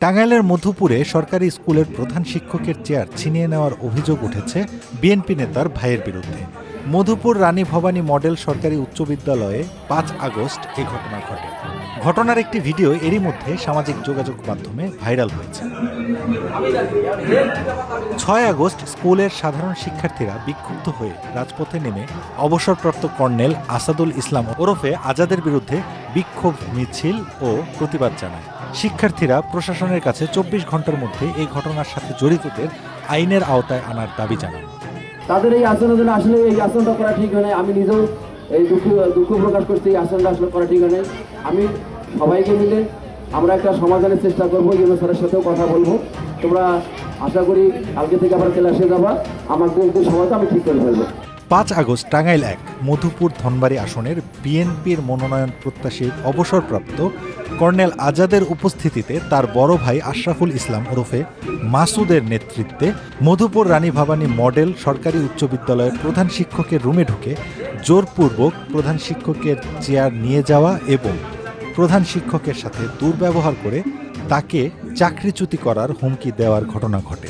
টাঙ্গাইলের মধুপুরে সরকারি স্কুলের প্রধান শিক্ষকের চেয়ার ছিনিয়ে নেওয়ার অভিযোগ উঠেছে বিএনপি নেতার ভাইয়ের বিরুদ্ধে। মধুপুর রানী ভবানী মডেল সরকারি উচ্চ বিদ্যালয়ে পাঁচ আগস্ট এই ঘটনা ঘটে। ঘটনার একটি ভিডিও এরই মধ্যে সামাজিক যোগাযোগ মাধ্যমে ভাইরাল হয়েছে। ছয় আগস্ট স্কুলের সাধারণ শিক্ষার্থীরা বিক্ষুব্ধ হয়ে রাজপথে নেমে অবসরপ্রাপ্ত কর্নেল আসাদুল ইসলাম ওরফে আজাদের বিরুদ্ধে বিক্ষোভ, মিছিল ও প্রতিবাদ জানায়। শিক্ষার্থীরা প্রশাসনের কাছে চব্বিশ ঘণ্টার মধ্যে এই ঘটনার সাথে জড়িতদের আইনের আওতায় আনার দাবি জানান তাদের এই জন্য আসলে এই আসনটা করা ঠিক হয় আমি নিজেও এই দুঃখ দুঃখ প্রকাশ করছি, এই আসনটা আসলে করা ঠিক হয় আমি সবাইকে মিলে আমরা একটা সমাধানের চেষ্টা করব ইউনো স্যারের সাথেও কথা বলব। তোমরা আশা করি কালকে থেকে আবার ক্লাসে যাবা। একটু সময় তো আমি ঠিক করে ফেলব। পাঁচ আগস্ট টাঙ্গাইল এক, মধুপুর ধনবাড়ি আসনের বিএনপির মনোনয়ন প্রত্যাশীর অবসরপ্রাপ্ত কর্নেল আজাদের উপস্থিতিতে তার বড় ভাই আশরাফুল ইসলাম ওরফে মাসুদের নেতৃত্বে মধুপুর রানী ভবানী মডেল সরকারি উচ্চ বিদ্যালয়ের প্রধান শিক্ষকের রুমে ঢুকে জোরপূর্বক প্রধান শিক্ষকের চেয়ার নিয়ে যাওয়া এবং প্রধান শিক্ষকের সাথে দুর্ব্যবহার করে তাকে চাকরিচ্যুতি করার হুমকি দেওয়ার ঘটনা ঘটে।